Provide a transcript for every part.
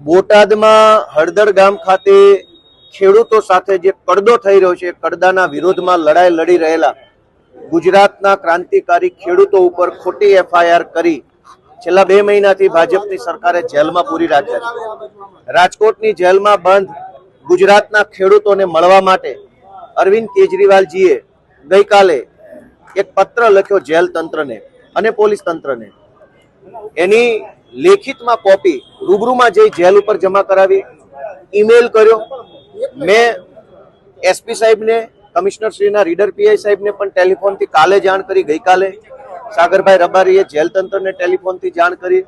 બોટાદમાં હળદર ગામ ખાતે ખેડૂતો સાથે જે કડદો થઈ રહ્યો છે એ કડદાના વિરોધમાં લડાઈ લડી રહેલા ગુજરાતના ક્રાંતિકારી ખેડૂતો ઉપર ખોટી એફઆઈઆર કરી છેલ્લા બે મહિનાથી ભાજપની સરકારે જેલમાં પૂરી રાખ્યા છે. રાજકોટની જેલમાં બંધ ગુજરાતના ખેડૂતોને મળવા માટે અરવિંદ કેજરીવાલજીએ ગઈકાલે એક પત્ર લખ્યો જેલ તંત્રને. અને પોલીસ તંત્રને. એની લેખિતમાં કોપી રૂબરૂમાં જઈ જેલ ઉપર જમા કરાવી ઈમેલ કર્યો. મેં એસપી સાહેબને, કમિશનર શ્રીના રીડર પીઆઈ સાહેબને પણ ટેલિફોનથી કાલે જાણ કરી, ગઈકાલે. સાગરભાઈ રબારીએ જેલ તંત્રને ટેલિફોનથી જાણ કરી.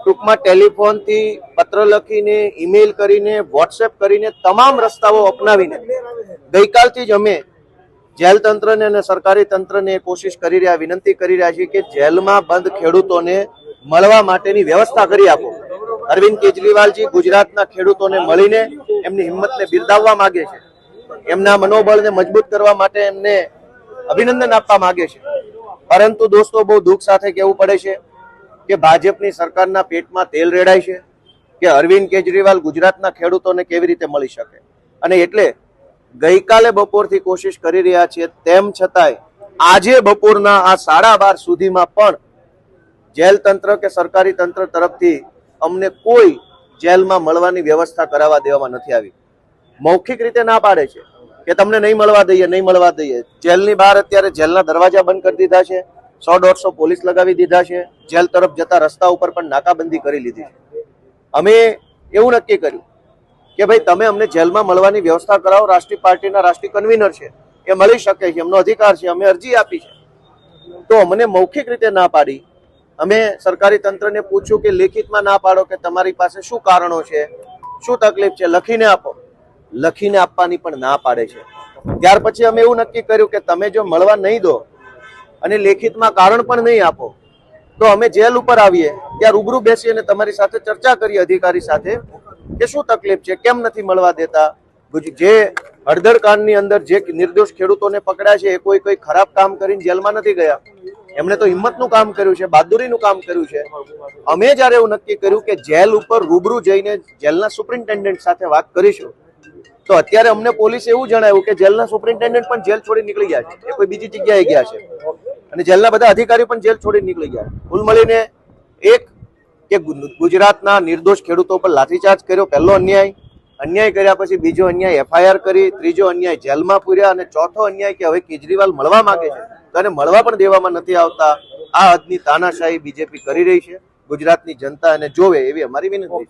ટૂંકમાં ટેલિફોનથી પત્ર લખીને ઈમેલ કરીને વોટ્સએપ કરીને તમામ રસ્તાઓ અપનાવીને, ગઈકાલથી જ અમે જેલ તંત્રને અને સરકારી તંત્રને કોશિશ કરી રહ્યા, વિનંતી કરી રહ્યા છીએ કે જેલમાં બંધ ખેડૂતોને મળવા માટેની વ્યવસ્થા કરી આપો. અરવિંદ કેજરીવાલજી ગુજરાતના ખેડૂતોને મળીને એમની હિંમતને બિરદાવવા માગે છે. એમના મનોબળને મજબૂત કરવા માટે એમને અભિનંદન આપવા માગે છે. પરંતુ દોસ્તો, બહુ દુઃખ સાથે કહેવું પડે છે કે ભાજપની સરકારના પેટમાં તેલ રેડાય છે કે અરવિંદ કેજરીવાલ ગુજરાતના ખેડૂતોને કેવી રીતે મળી શકે? અને એટલે ગઈકાલે બપોરથી કોશિશ કરી રહ્યા છીએ. તેમ છતાંય આજે બપોરના આ સાડા બાર સુધીમાં પણ જેલ તંત્ર કે સરકારી તંત્ર તરફથી અમને કોઈ જેલમાં મળવાની વ્યવસ્થા કરાવવા દેવામાં નથી આવી. મૌખિક રીતે ના પાડે છે કે તમને નહીં મળવા દઈએ, નહીં મળવા દઈએ. જેલની બહાર અત્યારે જેલના દરવાજા બંધ કરી દીધા છે. સો દોઢસો પોલીસ લગાવી દીધા છે. જેલ તરફ જતા રસ્તા ઉપર પણ નાકાબંધી કરી લીધી છે. અમે એવું નક્કી કર્યું કે ભાઈ તમે અમને જેલમાં મળવાની વ્યવસ્થા કરાવો, રાષ્ટ્રીય પાર્ટીના રાષ્ટ્રીય કન્વીનર છે, એ મળી શકે છે, એમનો અધિકાર છે, અમે અરજી આપી છે. તો અમને મૌખિક રીતે ના પાડી. અમે સરકારી તંત્રને પૂછ્યું કે લેખિતમાં ના પાડો કે તમારી પાસે શું કારણો છે, શું તકલીફ છે, લખીને આપો. લખીને આપવાની પણ ના પાડે છે. ત્યાર પછી અમે એવું નક્કી કર્યું કે તમે જો મળવા નહીં દો અને લેખિતમાં કારણ પણ નહીં આપો, તો અમે જેલ ઉપર આવીએ. ત્યાં રૂબરૂ બેસી અને તમારી સાથે ચર્ચા કરીએ અધિકારી સાથે. કે શું તકલીફ છે? કેમ નથી મળવા દેતા? જે હળદર કાંડની અંદર જે નિર્દોષ ખેડૂતોને પકડ્યા છે, એ કોઈ કોઈ ખરાબ કામ કરીને જેલમાં નથી ગયા? એમણે તો હિંમતનું કામ કર્યું છે, બહાદુરીનું કામ કર્યું છે. અમે જ્યારે એવું નક્કી કર્યું કે જેલ ઉપર રૂબરૂ જઈને જેલના સુપ્રિન્ટેન્ડન્ટ સાથે વાત કરીશું, તો અત્યારે અમને પોલીસે એવું જણાવ્યું કે જેલના સુપ્રિન્ટેન્ડન્ટ પણ જેલ છોડી નીકળી ગયા છે. એ કોઈ બીજી જગ્યાએ ગયા છે. અને જેલના બધા અધિકારી પણ જેલ છોડી નીકળી ગયા કુલ મળીને એક કે ગુજરાતના નિર્દોષ ખેડૂતો પર લાઠીચાર્જ કર્યો પહેલો અન્યાય. અન્યાય કર્યા પછી બીજો અન્યાય એફઆઈઆર કરી, ત્રીજો અન્યાય જેલમાં પૂર્યા અને ચોથો અન્યાય કે હવે કેજરીવાલ મળવા માંગે છે. તો એને મળવા પણ દેવામાં નથી આવતા. આ હદની તાનાશાહી બીજેપી કરી રહી છે. ગુજરાતની જનતા એને જોવે એવી અમારી વિનંતી